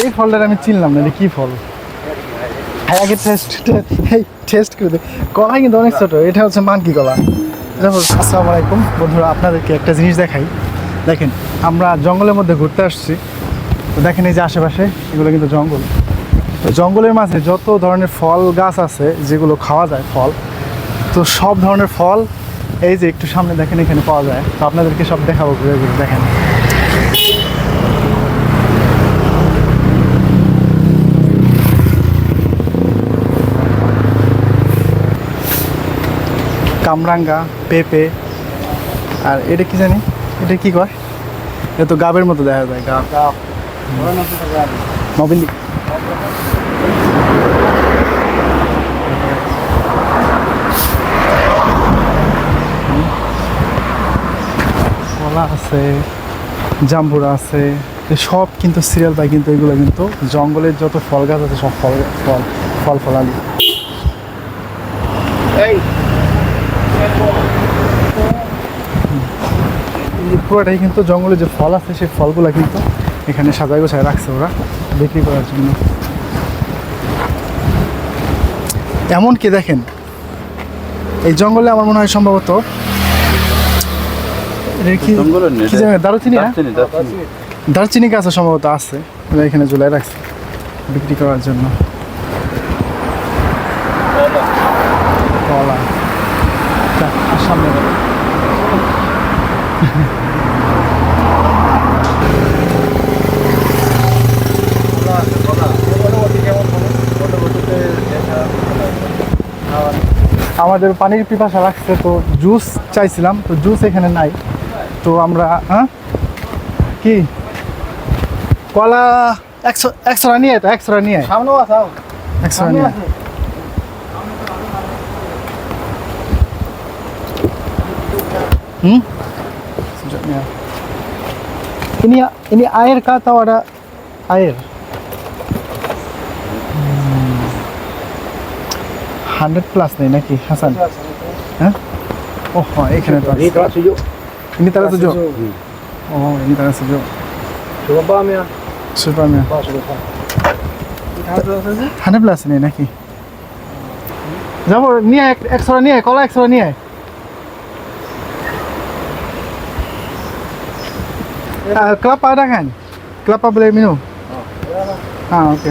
এই ফলটা আমি চিনলাম না এটা কি ফল। আগে টেস্ট টেস্ট করে কলা কিন্তু অনেক ছোট, এটা হচ্ছে মানকি কলা আসসালামু আলাইকুম। বন্ধুরা, আপনাদেরকে একটা জিনিস দেখাই। দেখেন, আমরা জঙ্গলের মধ্যে ঘুরতে আসছি। তো দেখেন এই যে আশেপাশে, এগুলো কিন্তু জঙ্গল। তো জঙ্গলের মাঝে যত ধরনের ফল গাছ আছে, যেগুলো খাওয়া যায়, ফল, তো সব ধরনের ফল এই যে একটু সামনে দেখেন, এখানে পাওয়া যায়। তো আপনাদেরকে সব দেখাবো ঘুরে ঘুরে, দেখেন। কামরাঙ্গা, পেঁপে, আর এটা কি জানি? এটা কি কয়? এটা তো গাবের মতো দেখা যায়, গাব। কলা আছে, জাম্বুরা আছে সব কিন্তু সিরিয়াল পাই কিন্তু এগুলো কিন্তু জঙ্গলের যত ফল গাছ আছে, সব ফল ফল ফল, ফলালি। এই পুরোটাই কিন্তু জঙ্গলে যে ফল আছে সেই ফলগুলো কিন্তু এখানে সাজায় গোছায় রাখছে ওরা বিক্রি করার জন্য। এমন কি দেখেন এই জঙ্গলে আমার মনে হয় সম্ভবত দারুচিনি দারচিনি, গাছ সম্ভবত আছে এখানে জুলাই রাখছে বিক্রি করার জন্য। কলা সামনে। আমাদের পানির পিপাসা লাগছে তো জুস চাইছিলাম তো জুস এখানে নাই। তো আমরা হ্যাঁ? কি? কলা একশো একশো নিয়ে তো একশো নিয়ে। সামনেও আসাও একশো নিয়ে। হুম? ini ini air kah atau ada air? Hundred plus নেই নাকি হাসান হ্যাঁ ও হ্যাঁ এখানে তো আছে। Ini kelas tujuh. ini তারা তো ও ini তারা তো Coba paham ya? সুপার মিয়া Pak sudah paham. Hundred plus নেই নাকি যাবো নিয়ে এক- একশো নিয়ে আয়, কলা একশো নিয়ে Ah, kelapa ada kan? Kelapa boleh minum? Ah, oke.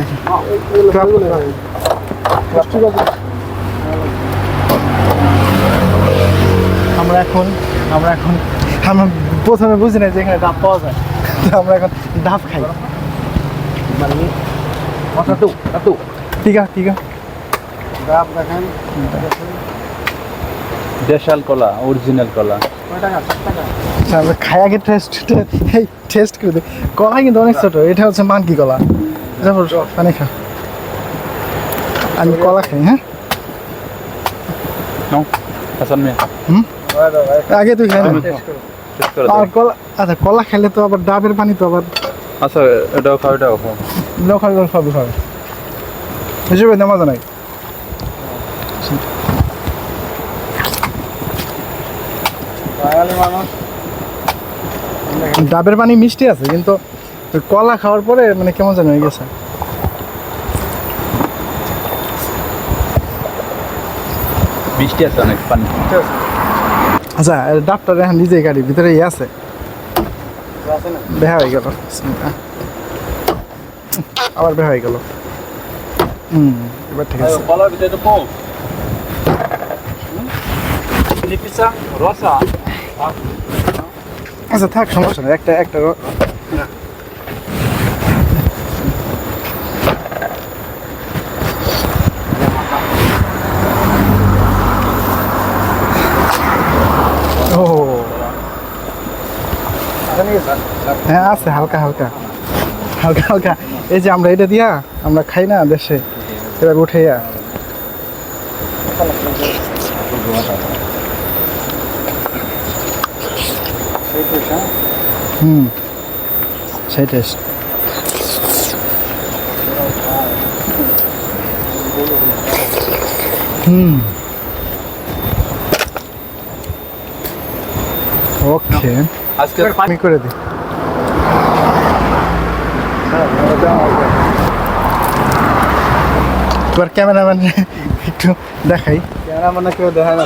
Kelapa. Kelas juga tuh. আমরা এখন আমরা এখন আমরা প্রথমে বুঝি না যে এখানে ডাব পাওয়া যায় আমরা এখন ডাব খাই? Oh satu. টিকা টিকা Berapa kan? দেশাল কলা অরিজিনাল কলা আচ্ছা খাই আগে টেস্ট এই টেস্ট করে কলা কিন্তু অনেক ছোট এটা হচ্ছে মানকি কলা যাব পানি খা। আমি কলা খাই হ্যাঁ. আগে তুই খাই। আর কলা আচ্ছা কলা খাইলে তো আবার ডাবের পানি তো আবার আচ্ছা এটাও খাও এটাও খাও। খাবে খাবে হিসেবে নেওয়া যায় ডাবের পানি মিষ্টি আছে কিন্তু কলা খাওয়ার পরে মানে কেমন যেন হয়ে গেছে। মিষ্টি আছে অনেক পানি। আচ্ছা ডাবটা এখন নিজেই গাড়ি ভিতরে ইয়ে আছে। বেহা হয়ে গেল। আবার বেহা হয়ে গেল। হুম এবার ঠিক আছে। কলার ভিতরে rosa আচ্ছা থাক, সমস্যা নেই। একটা একটা হ্যাঁ আছে, হালকা হালকা। হালকা হালকা। এই যে আমরা এটা দিয়া, আমরা খাই না দেশে, এবার উঠেইয়া হুম টেস্ট হুম ওকে আজকে আমি করে দিই. এবার ক্যামেরাম্যান একটু দেখাই। ক্যামেরা মানে কেউ দেখা না।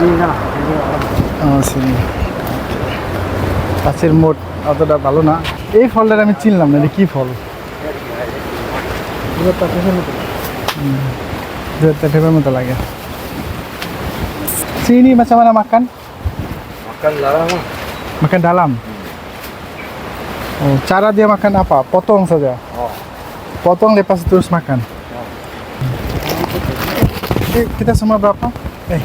ini না ini Oh, sini. গাছের মোট অতটা ভালো না এই ফলটা আমি চিনলাম না এটা কি ফল দুধটা ঠেপের মতো লাগে sini macam mana makan makan lama makan dalam oh, cara dia makan apa potong saja oh potong lepas terus makan eh, kita semua berapa eh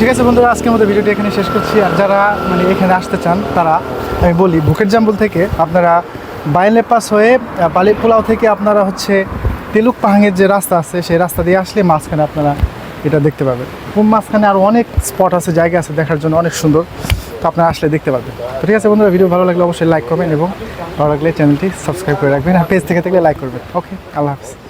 ঠিক আছে বন্ধুরা আজকে আমাদের ভিডিওটি এখানে শেষ করছি। আর যারা মানে এখানে আসতে চান তারা আমি বলি বুকের জাম্বুল থেকে আপনারা বাইলে পাস হয়ে আহ, বালি পোলাও থেকে আপনারা হচ্ছে তেলুক পাহাঙের যে রাস্তা আছে সেই রাস্তা দিয়ে আসলে মাঝখানে আপনারা এটা দেখতে পাবেন। খুব মাঝখানে আরও অনেক স্পট আছে জায়গা আছে দেখার জন্য অনেক সুন্দর। তো আপনারা আসলে দেখতে পাবেন তো ঠিক আছে বন্ধুরা ভিডিও ভালো লাগলে অবশ্যই লাইক করবেন এবং ভালো লাগলে চ্যানেলটি সাবস্ক্রাইব করে রাখবেন। আর পেজ থেকে থাকলে লাইক করবেন। ওকে আল্লাহ হাফিজ।